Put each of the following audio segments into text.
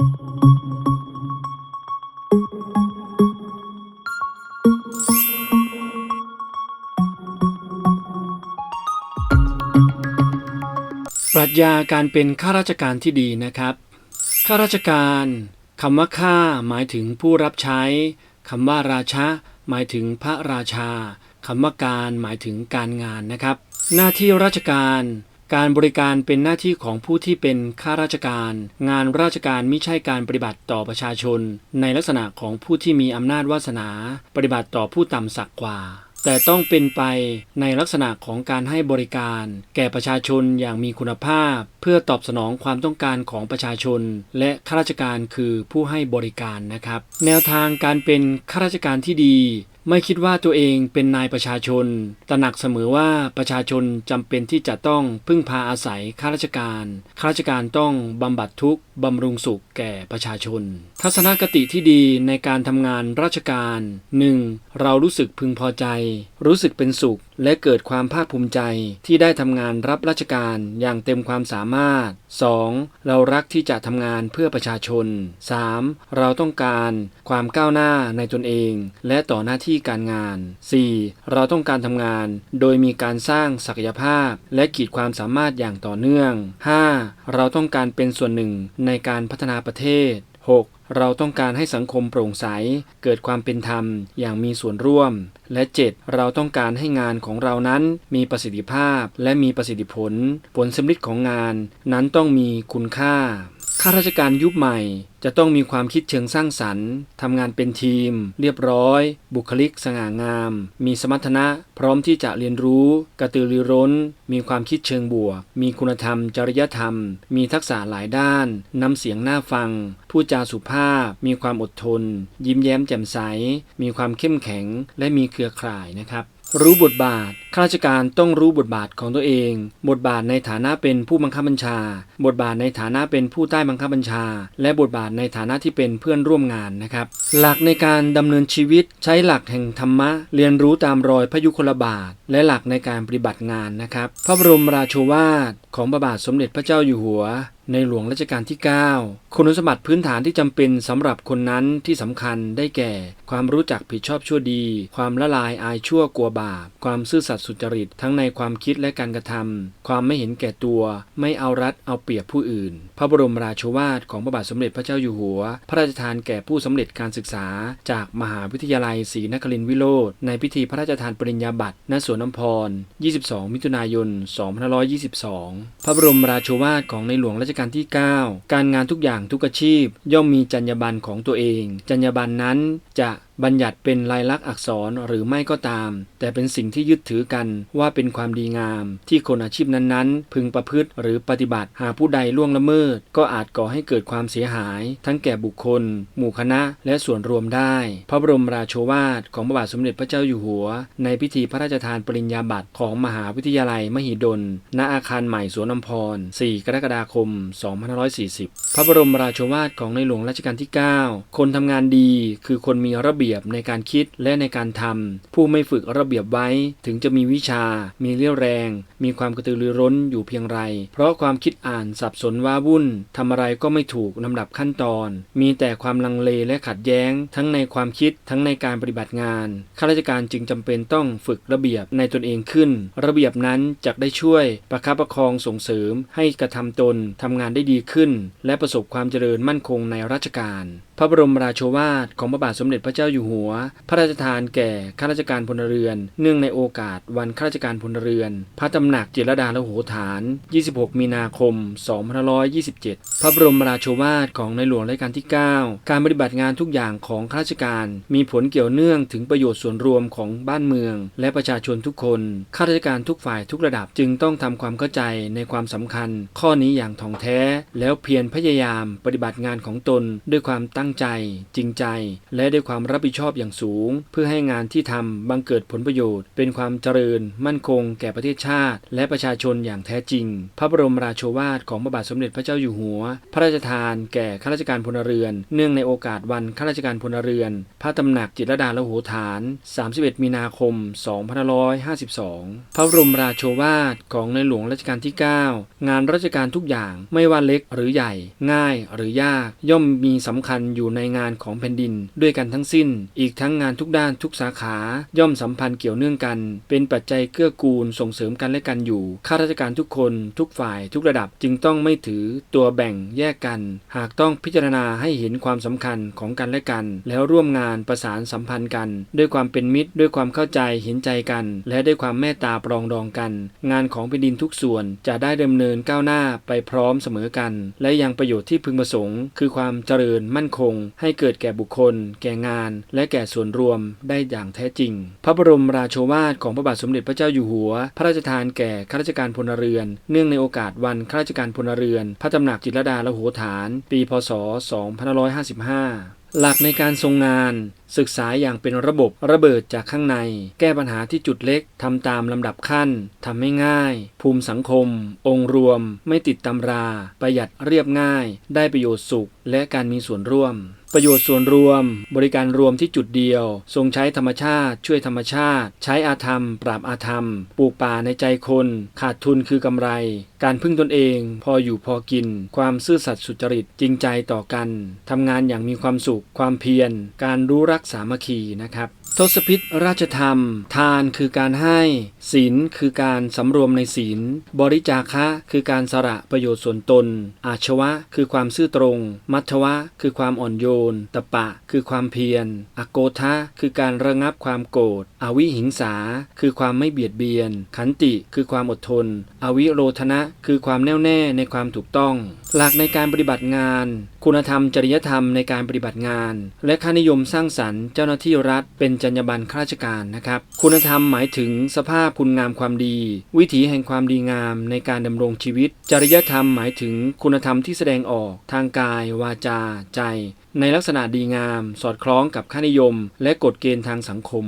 ปรัชญาการเป็นข้าราชการที่ดีนะครับ ข้าราชการคำว่าข้าหมายถึงผู้รับใช้คำว่าราชะหมายถึงพระราชาคำว่าการหมายถึงการงานนะครับ หน้าที่ราชการ การบริการเป็นหน้าที่ของผู้ที่เป็นข้าราชการ งานราชการไม่ใช่การปฏิบัติต่อประชาชน ในลักษณะของผู้ที่มีอำนาจวาสนา ปฏิบัติต่อผู้ต่ำสักกว่าแต่ต้องเป็นไปในลักษณะของการให้บริการ แก่ประชาชนอย่างมีคุณภาพ เพื่อตอบสนองความต้องการของประชาชน และข้าราชการคือผู้ให้บริการนะครับ แนวทางการเป็นข้าราชการที่ดี ไม่คิดว่าตัวเองเป็นนายประชาชน ตระหนักเสมอว่าประชาชนจำเป็นที่จะต้องพึ่งพาอาศัยข้าราชการข้าราชการต้องบำบัดทุกข์บำรุงสุขแก่ประชาชน ทัศนคติที่ดีในการทำงานราชการ 1. เรารู้สึกพึงพอใจ รู้สึกเป็นสุข และเกิดความภาคภูมิใจที่ได้ทำงานรับราชการอย่างเต็มความสามารถ 2. เรารักที่จะทำงานเพื่อประชาชน 3. เราต้องการความก้าวหน้าในตนเอง และต่อหน้าที่การงาน 4. เราต้องการทำงานโดยมีการสร้างศักยภาพ และขีดความสามารถอย่างต่อเนื่อง 5. เราต้องการเป็นส่วนหนึ่งในการพัฒนาประเทศ 6. เราต้องการให้สังคมโปร่งใส เกิดความเป็นธรรมอย่างมีส่วนร่วม และ 7. เราต้องการให้งานของเรานั้นมีประสิทธิภาพและมีประสิทธิผล ผลสำลิดของงานนั้นต้องมีคุณค่า ข้าราชการยุคใหม่ จะต้องมีความคิดเชิงสร้างสรรค์ทำงานเป็นทีม เรียบร้อย บุคลิกสง่างาม มีสมรรถนะ พร้อมที่จะเรียนรู้ กระตือรือร้น มีความคิดเชิงบวก มีคุณธรรม จริยธรรม มีทักษะหลายด้านนำเสียงน่าฟัง พูดจาสุภาพ มีความอดทน ยิ้มแย้มแจ่มใส มีความเข้มแข็ง และมีเครือข่ายนะครับ รู้บทบาท ข้าราชการต้องรู้บทบาทของตัวเอง บทบาทในฐานะเป็นผู้บังคับบัญชา บทบาทในฐานะเป็นผู้ใต้บังคับบัญชา และบทบาทในฐานะที่เป็นเพื่อนร่วมงานนะครับ หลักในการดำเนินชีวิตใช้หลักแห่งธรรมะ เรียนรู้ตามรอยพระยุคลบาท และหลักในการปฏิบัติงานนะครับ พระบรมราโชวาทของพระบาทสมเด็จพระเจ้าอยู่หัวในหลวงรัชกาลที่ 9 คุณสมบัติพื้นฐานที่จำเป็นสำหรับคนนั้นที่สำคัญได้แก่ ความรู้จักผิดชอบชั่วดี ความละลายอายชั่วกลัวบาป ความซื่อสัตย์สุจริตทั้งในความคิดและการกระทำความไม่เห็นแก่ตัว ไม่เอารัดเอาเปรียบผู้อื่น พระบรมราโชวาทของพระบาทสมเด็จพระเจ้าอยู่หัว พระราชทานแก่ผู้สำเร็จการศึกษา จากมหาวิทยาลัยศรีนครินทรวิโรธในพิธีพระราชทานปริญญาบัตรณสวนน้ำพร 22 มิถุนายน 2522 พระบรมราโชวาทของในหลวงรัชกาลที่ 9 การงานทุกอย่างทุกอาชีพ ย่อมมีจรรยาบรรณของตัวเอง จรรยาบรรณนั้นจะ บัญญัติเป็นลายลักษณ์อักษรหรือไม่ก็ตาม แต่เป็นสิ่งที่ยึดถือกันว่าเป็นความดีงาม ที่คนอาชีพนั้นๆ พึงประพฤติหรือปฏิบัติ หากผู้ใดล่วงละเมิด ก็อาจก่อให้เกิดความเสียหาย ทั้งแก่บุคคล หมู่คณะ และส่วนรวมได้ พระบรมราโชวาทของพระบาทสมเด็จพระเจ้าอยู่หัว ในพิธีพระราชทานปริญญาบัตรของมหาวิทยาลัยมหิดล ณอาคารใหม่สวนน้ำพร 4 กรกฎาคม 2540 พระบรมราโชวาทของในหลวงรัชกาลที่ 9 คนทำงานดีคือคนมีระเบียบในการคิดและในการทำผู้ไม่ฝึกระเบียบไว้ถึงจะมีวิชา มีเรี่ยวแรง มีความกระตือรือร้นอยู่เพียงไร เพราะความคิดอ่านสับสนว้าวุ่นทำอะไรก็ไม่ถูกลำดับขั้นตอน มีแต่ความลังเลและขัดแย้ง ทั้งในความคิดทั้งในการปฏิบัติงานข้าราชการจึงจำเป็นต้องฝึกระเบียบในตนเองขึ้น ระเบียบนั้นจะได้ช่วยประคับประคองส่งเสริม ให้กระทำตนทำงานได้ดีขึ้น และประสบความเจริญมั่นคงในราชการ พระบรมราโชวาทของพระบาทสมเด็จพระเจ้าอยู่หัว พระราชทานแก่ข้าราชการพลเรือน เนื่องในโอกาสวันข้าราชการพลเรือน พระตำหนักจิรดาลโหฐาน 26 มีนาคม 2527 พระบรมราโชวาทของในหลวงรัชกาลที่ 9 การปฏิบัติงานทุกอย่างของข้าราชการ มีผลเกี่ยวเนื่องถึงประโยชน์ส่วนรวมของบ้านเมือง และประชาชนทุกคน ข้าราชการทุกฝ่ายทุกระดับจึงต้องทำความเข้าใจในความสำคัญ ข้อนี้อย่างถ่องแท้ แล้วเพียรพยายามปฏิบัติงานของตนด้วยความตั้งใจ จริงใจ และด้วยความรับผิดชอบอย่างสูง เพื่อให้งานที่ทำบังเกิดผลประโยชน์ เป็นความเจริญ มั่นคง แก่ประเทศชาติ และประชาชนอย่างแท้จริง พระบรมราโชวาทของพระบาทสมเด็จพระเจ้าอยู่หัว พระราชทานแก่ข้าราชการพลเรือน เนื่องในโอกาสวันข้าราชการพลเรือน พระตำหนักจิตรดาละโหฐาน 31 มีนาคม 2552 พระบรมราโชวาทของในหลวงรัชกาลที่ 9 งานราชการทุกอย่างไม่ว่าเล็กหรือใหญ่ ง่ายหรือยาก ย่อมมีสำคัญอยู่ในงานของแผ่นดิน ด้วยกันทั้งสิ้น อีกทั้งงานทุกด้านทุกสาขาย่อมสัมพันธ์เกี่ยวเนื่องกัน เป็นปัจจัยเกื้อกูลส่งเสริมกันและกันอยู่ข้าราชการทุกคนทุกฝ่ายทุกระดับจึงต้องไม่ถือตัวแบ่งแยกกัน หากต้องพิจารณาให้เห็นความสำคัญของกันและกัน แล้วร่วมงานประสานสัมพันธ์กัน ด้วยความเป็นมิตร ด้วยความเข้าใจเห็นใจกัน และด้วยความเมตตาปรองดองกัน งานของแผ่นดินทุกส่วนจะได้ดำเนินก้าวหน้าไปพร้อมเสมอกัน และยังประโยชน์ที่พึงประสงค์ คือความเจริญมั่นคง ให้เกิดแก่บุคคล แก่งาน และแก่ส่วนรวมได้อย่างแท้จริง พระบรมราโชวาทของพระบาทสมเด็จพระเจ้าอยู่หัว พระราชทานแก่ข้าราชการพลเรือน เนื่องในโอกาสวันข้าราชการพลเรือน พระตำหนักจิตรดาละโหฐาน ปี พศ 2555หลักในการทรงงาน ศึกษาอย่างเป็นระบบระเบิดจากข้างใน แก้ปัญหาที่จุดเล็กทำตามลำดับขั้นทำให้ง่าย ภูมิสังคม องค์รวม ไม่ติดตำรา ประหยัดเรียบง่าย ได้ประโยชน์สุข และการมีส่วนร่วม ประโยชน์ส่วนรวม บริการรวมที่จุดเดียว ทรงใช้ธรรมชาติ ช่วยธรรมชาติ ใช้อาธรรม ปราบอาธรรม ปลูกป่าในใจคน ขาดทุนคือกำไร การพึ่งตนเอง พออยู่พอกิน ความซื่อสัตย์สุจริตจริงใจต่อกันทำงานอย่างมีความสุข ความเพียร การรู้รักสามัคคีนะครับ ทศพิษราชธรรม ทานคือการให้ศีลคือการสำรวมในศีล บริจาคะคือการสละประโยชน์ส่วนตน อาชวะ คือความซื่อตรง มัทวะ คือความอ่อนโยนตปะ คือความเพียรอโกทะคือการระงับความโกรธอวิหิงสา คือความไม่เบียดเบียน ขันติคือความอดทน อวิโรธนะ คือความแน่วแน่ในความถูกต้อง หลักในการปฏิบัติงานคุณธรรมจริยธรรมในการปฏิบัติงาน และค่านิยมสร้างสรรค์เจ้าหน้าที่รัฐ เป็นจรรยาบรรณข้าราชการนะครับ คุณธรรมหมายถึงสภาพคุณงามความดี วิถีแห่งความดีงามในการดำรงชีวิต จริยธรรมหมายถึงคุณธรรมที่แสดงออกทางกาย วาจา ใจ ในลักษณะดีงาม สอดคล้องกับค่านิยม และกฎเกณฑ์ทางสังคม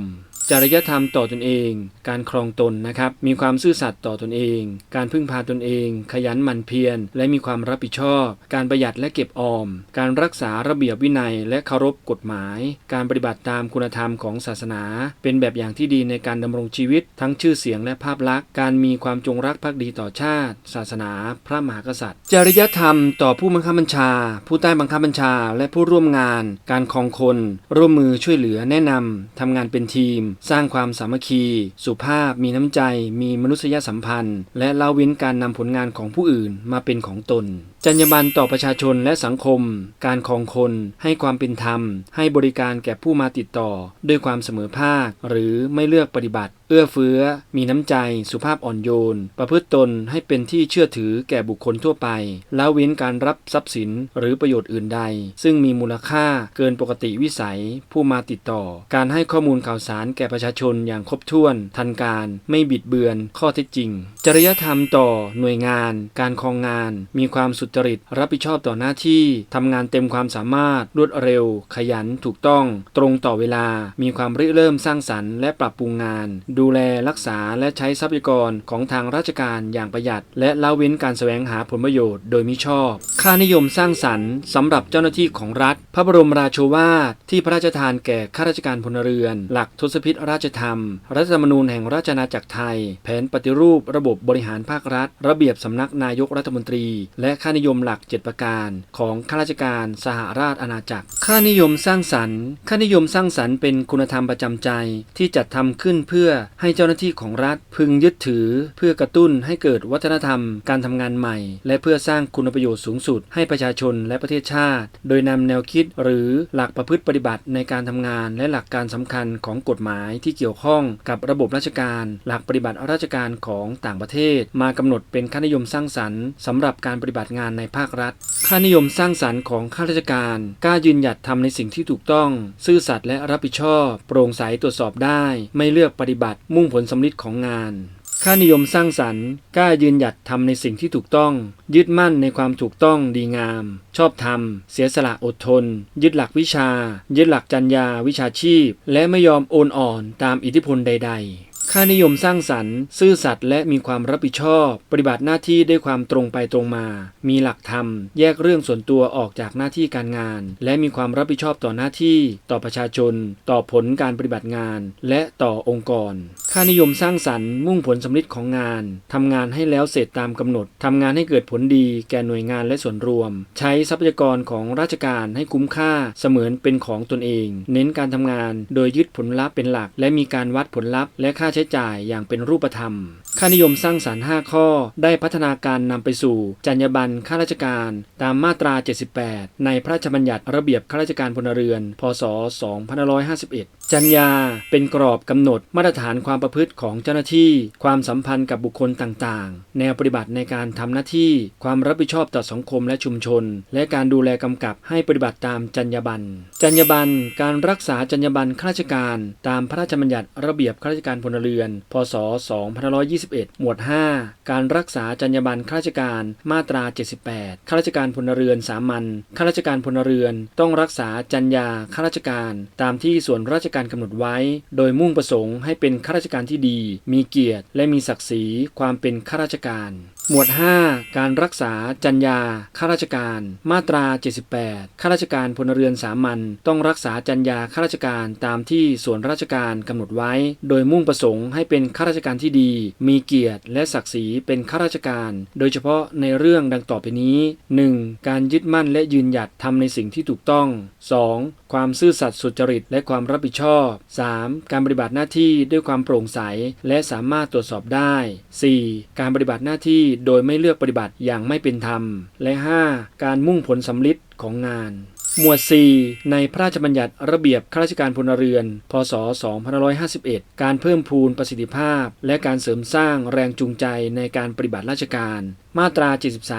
จริยธรรมต่อตนเอง การครองตนนะครับ มีความซื่อสัตย์ต่อตนเอง การพึ่งพาตนเอง ขยันหมั่นเพียร และมีความรับผิดชอบ การประหยัดและเก็บออม การรักษาระเบียบวินัย และเคารพกฎหมาย การปฏิบัติตามคุณธรรมของศาสนา เป็นแบบอย่างที่ดีในการดำรงชีวิต ทั้งชื่อเสียงและภาพลักษณ์ การมีความจงรักภักดีต่อชาติ ศาสนา พระมหากษัตริย์ จริยธรรมต่อผู้บังคับบัญชา ผู้ใต้บังคับบัญชา และผู้ร่วมงาน การครองคน ร่วมมือช่วยเหลือแนะนำทำงานเป็นทีมสร้างความสามัคคี สุภาพ มีน้ำใจ มีมนุษยสัมพันธ์ และละเว้นการนำผลงานของผู้อื่นมาเป็นของตน จรรยาบรรณต่อประชาชนและสังคม การคองคน ให้ความเป็นธรรม ให้บริการแก่ผู้มาติดต่อ ด้วยความเสมอภาค หรือไม่เลือกปฏิบัติ เอื้อเฟื้อ มีน้ำใจ สุภาพอ่อนโยน ประพฤติตนให้เป็นที่เชื่อถือแก่บุคคลทั่วไปละเว้นการรับทรัพย์สินหรือประโยชน์อื่นใด ซึ่งมีมูลค่าเกินปกติวิสัย ผู้มาติดต่อ การให้ข้อมูลข่าวสารแก่ประชาชนอย่างครบถ้วน ทันการ ไม่บิดเบือน ข้อเท็จจริง จริยธรรมต่อหน่วยงาน การคองงาน มีความสุจริต รับผิดชอบต่อหน้าที่ทำงานเต็มความสามารถรวดเร็ว ขยันถูกต้อง ตรงต่อเวลา มีความริเริ่มสร้างสรรค์และปรับปรุงงาน ดูแลรักษาและใช้ทรัพยากรของทางราชการอย่างประหยัด และละเว้นการแสวงหาผลประโยชน์โดยมิชอบ ค่านิยมสร้างสรรค์สำหรับเจ้าหน้าที่ของรัฐ พระบรมราโชวาทที่พระราชทานแก่ข้าราชการพลเรือน หลักทศพิธราชธรรม รัฐธรรมนูญแห่งราชอาณาจักรไทย แผนปฏิรูประบบบริหารภาครัฐ ระเบียบสำนักนายกรัฐมนตรี และค่านิยมหลัก 7 ประการ ของข้าราชการสหราชอาณาจักร ค่านิยมสร้างสรรค์ ค่านิยมสร้างสรรค์เป็นคุณธรรมประจำใจ ที่จัดทำขึ้นเพื่อให้เจ้าหน้าที่ของรัฐพึงยึดถือ เพื่อกระตุ้นให้เกิดวัฒนธรรม การทำงานใหม่ และเพื่อสร้างคุณประโยชน์สูงสุดให้ประชาชนและประเทศชาติ โดยนำแนวคิดหรือหลักประพฤติปฏิบัติในการทำงานและหลักการสำคัญของกฎหมายที่เกี่ยวข้องกับระบบราชการ หลักปฏิบัติราชการของต่างประเทศ มากำหนดเป็นค่านิยมสร้างสรรค์สำหรับการปฏิบัติงานในภาครัฐ ค่านิยมสร้างสรรค์ของข้าราชการกล้ายืนหยัดทำในสิ่งที่ถูกต้อง ซื่อสัตย์และรับผิดชอบ โปร่งใสตรวจสอบได้ ไม่เลือกปฏิบัติมุ่งผลสำลิดของงาน ค่านิยมสร้างสรรค์ กล้ายืนหยัดทำในสิ่งที่ถูกต้อง ยึดมั่นในความถูกต้องดีงาม ชอบธรรม เสียสละอดทน ยึดหลักวิชา ยึดหลักจรรยาวิชาชีพ และไม่ยอมโอนอ่อนตามอิทธิพลใด ๆ ค่านิยมสร้างสรรค์ ซื่อสัตย์และมีความรับผิดชอบ ปฏิบัติหน้าที่ด้วยความตรงไปตรงมา มีหลักธรรม แยกเรื่องส่วนตัวออกจากหน้าที่การงาน และมีความรับผิดชอบต่อหน้าที่ ต่อประชาชน ต่อผลการปฏิบัติงาน และต่อองค์กร ค่านิยมสร้างสรรค์ มุ่งผลสำลิดของงานทำงานให้แล้วเสร็จตามกำหนดทำงานให้เกิดผลดีแก่หน่วยงานและส่วนรวม ใช้ทรัพยากรของราชการให้คุ้มค่าเสมือนเป็นของตนเอง เน้นการทำงาน โดยยึดผลลัพธ์เป็นหลัก และมีการวัดผลลัพธ์และค่าใช้จ่ายอย่างเป็นรูปธรรม ค่านิยมสร้างสรรค์ 5 ข้อ ได้พัฒนาการนำไปสู่จรรยาบรรณข้าราชการ ตามมาตรา 78 ในพระราชบัญญัติระเบียบข้าราชการพลเรือน พศ 2551จรรยาเป็นกรอบกำหนดมาตรฐานความประพฤติของเจ้าหน้าที่ ความสัมพันธ์กับบุคคลต่างๆ แนวปฏิบัติในการทำหน้าที่ ความรับผิดชอบต่อสังคมและชุมชน และการดูแลกำกับให้ปฏิบัติตามจรรยาบรรณจรรยาบรรณการรักษาจรรยาบรรณข้าราชการ ตามพระราชบัญญัติระเบียบข้าราชการพลเรือนพศ 2521 หมวด 5 การรักษาจรรยาบรรณข้าราชการ มาตรา 78 ข้าราชการพลเรือนสามัญ ข้าราชการพลเรือนต้องรักษาจรรยาข้าราชการ ตามที่ส่วนราชการกำหนดไว้ โดยมุ่งประสงค์ให้เป็นข้าราชการที่ดี มีเกียรติ และมีศักดิ์ศรีความเป็นข้าราชการหมวด 5 การรักษาจรรยาข้าราชการ มาตรา 78ข้าราชการพลเรือนสามัญต้องรักษาจรรยาข้าราชการตามที่ส่วนราชการกำหนดไว้ โดยมุ่งประสงค์ให้เป็นข้าราชการที่ดี มีเกียรติและศักดิ์ศรีเป็นข้าราชการ โดยเฉพาะในเรื่องดังต่อไปนี้ 1. การยึดมั่นและยืนหยัดทำในสิ่งที่ถูกต้อง 2. ความซื่อสัตย์สุจริตและความรับผิดชอบ 3. การปฏิบัติหน้าที่ด้วยความโปร่งใส และสามารถตรวจสอบได้ 4. การปฏิบัติหน้าที่โดยไม่เลือกปฏิบัติอย่างไม่เป็นธรรม และ 5. การมุ่งผลสำลิดของงานหมวด 4 ในพระราชบัญญัติระเบียบข้าราชการพลเรือน พศ 2551 การเพิ่มพูนประสิทธิภาพ และการเสริมสร้างแรงจูงใจในการปฏิบัติราชการ มาตรา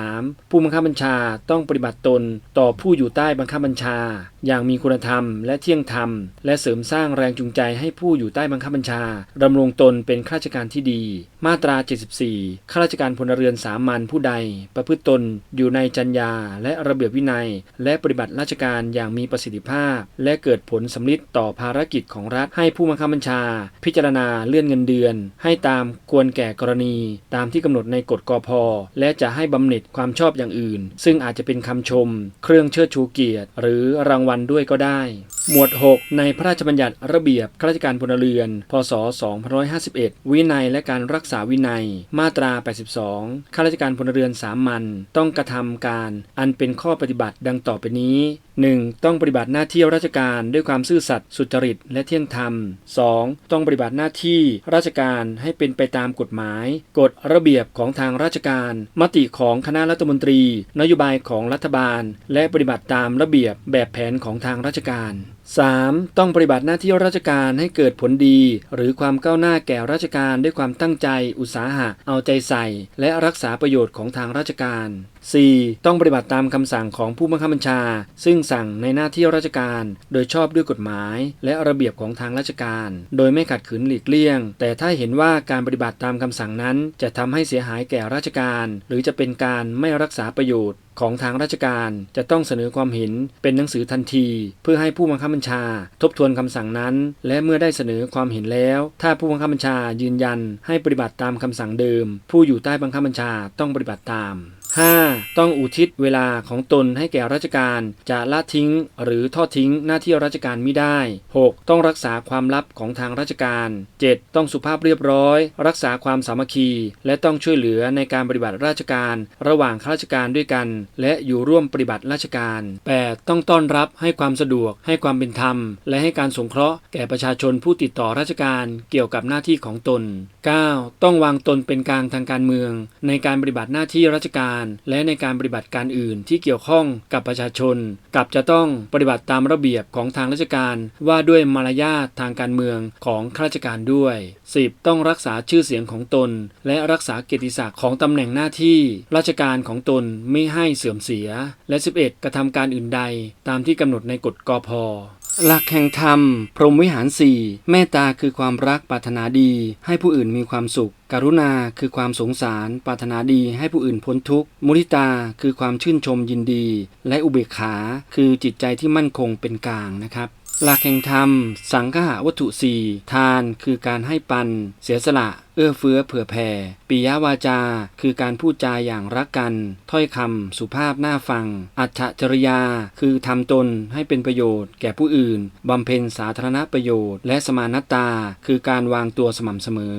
73 ผู้บังคับบัญชาต้องปฏิบัติตนต่อผู้อยู่ใต้บังคับบัญชา อย่างมีคุณธรรมและเที่ยงธรรม และเสริมสร้างแรงจูงใจให้ผู้อยู่ใต้บังคับบัญชาดำรงตนเป็นข้าราชการที่ดี มาตรา 74 ข้าราชการพลเรือนสามัญผู้ใด ประพฤติตนอยู่ในจรรยาและระเบียบวินัย และปฏิบัติราชการอย่างมีประสิทธิภาพ และเกิดผลสำลิดต่อภารกิจของรัฐให้ผู้บังคับบัญชา พิจารณาเลื่อนเงินเดือน ให้ตามควรแก่กรณี ตามที่กำหนดในกฎกพและและจะให้บำเหน็จความชอบอย่างอื่น ซึ่งอาจจะเป็นคำชม เครื่องเชิดชูเกียรติ หรือรางวัลด้วยก็ได้ หมวด 6 ในพระราชบัญญัติระเบียบข้าราชการพลเรือน พศ 2551 วินัยและการรักษาวินัย มาตรา 82 ข้าราชการพลเรือนสามัญต้องกระทำการ อันเป็นข้อปฏิบัติดังต่อไปนี้ 1. ต้องปฏิบัติหน้าที่ราชการด้วยความซื่อสัตย์สุจริต และเที่ยงธรรม 2. ต้องปฏิบัติหน้าที่ราชการให้เป็นไปตามกฎหมาย กฎระเบียบของทางราชการมติของคณะรัฐมนตรี นโยบายของรัฐบาล และปฏิบัติตามระเบียบแบบแผนของทางราชการ 3. ต้องปฏิบัติหน้าที่ราชการให้เกิดผลดี หรือความก้าวหน้าแก่ราชการด้วยความตั้งใจ อุตสาหะ เอาใจใส่ และรักษาประโยชน์ของทางราชการ 4. ต้องปฏิบัติตามคำสั่งของผู้บังคับบัญชา ซึ่งสั่งในหน้าที่ราชการ โดยชอบด้วยกฎหมาย และระเบียบของทางราชการ โดยไม่ขัดขืนหลีกเลี่ยง แต่ถ้าเห็นว่าการปฏิบัติตามคำสั่งนั้น จะทำให้เสียหายแก่ราชการ หรือจะเป็นการไม่รักษาประโยชน์ของทางราชการจะต้องเสนอความเห็นเป็นหนังสือทันที เพื่อให้ผู้บังคับบัญชา ทบทวนคำสั่งนั้น และเมื่อได้เสนอความเห็นแล้ว ถ้าผู้บังคับบัญชายืนยัน ให้ปฏิบัติตามคำสั่งเดิม ผู้อยู่ใต้บังคับบัญชาต้องปฏิบัติตาม 5. ต้องอุทิศเวลาของตนให้แก่ราชการ จะละทิ้ง หรือทอดทิ้งหน้าที่ราชการไม่ได้ 6. ต้องรักษาความลับของทางราชการ 7. ต้องสุภาพเรียบร้อย รักษาความสามัคคี และต้องช่วยเหลือในการปฏิบัติราชการ ระหว่างข้าราชการด้วยกัน และอยู่ร่วมปฏิบัติราชการ 8. ต้องต้อนรับให้ความสะดวก ให้ความเป็นธรรม และให้การสงเคราะห์แก่ประชาชนผู้ติดต่อราชการเกี่ยวกับหน้าที่ของตน 9. ต้องวางตนเป็นกลางทางการเมือง ในการปฏิบัติหน้าที่ราชการและในการปฏิบัติการอื่นที่เกี่ยวข้องกับประชาชนกับจะต้องปฏิบัติตามระเบียบของทางราชการ ว่าด้วยมารยาททางการเมืองของข้าราชการด้วย 10. ต้องรักษาชื่อเสียงของตน และรักษาเกียรติศักดิ์ของตำแหน่งหน้าที่ ราชการของตนไม่ให้เสื่อมเสีย และ 11. กระทำการอื่นใด ตามที่กำหนดในกฎกพ หลักแห่งธรรม พรหมวิหารสี่เมตตาคือความรักปรารถนาดี ให้ผู้อื่นมีความสุข กรุณาคือความสงสาร ปรารถนาดีให้ผู้อื่นพ้นทุกข์ มุทิตาคือความชื่นชมยินดี และอุเบกขา คือจิตใจที่มั่นคงเป็นกลางนะครับ หลักแห่งธรรม สังฆะวัตถุสี่ทานคือการให้ปัน เสียสละ เอื้อเฟื้อเผื่อแผ่ปิยวาจา คือการพูดจาอย่างรักกัน ถ้อยคำสุภาพน่าฟัง อัจฉริยา คือทำตนให้เป็นประโยชน์ แก่ผู้อื่นบำเพ็ญสาธารณประโยชน์ และสมานตา คือการวางตัวสม่ำเสมอ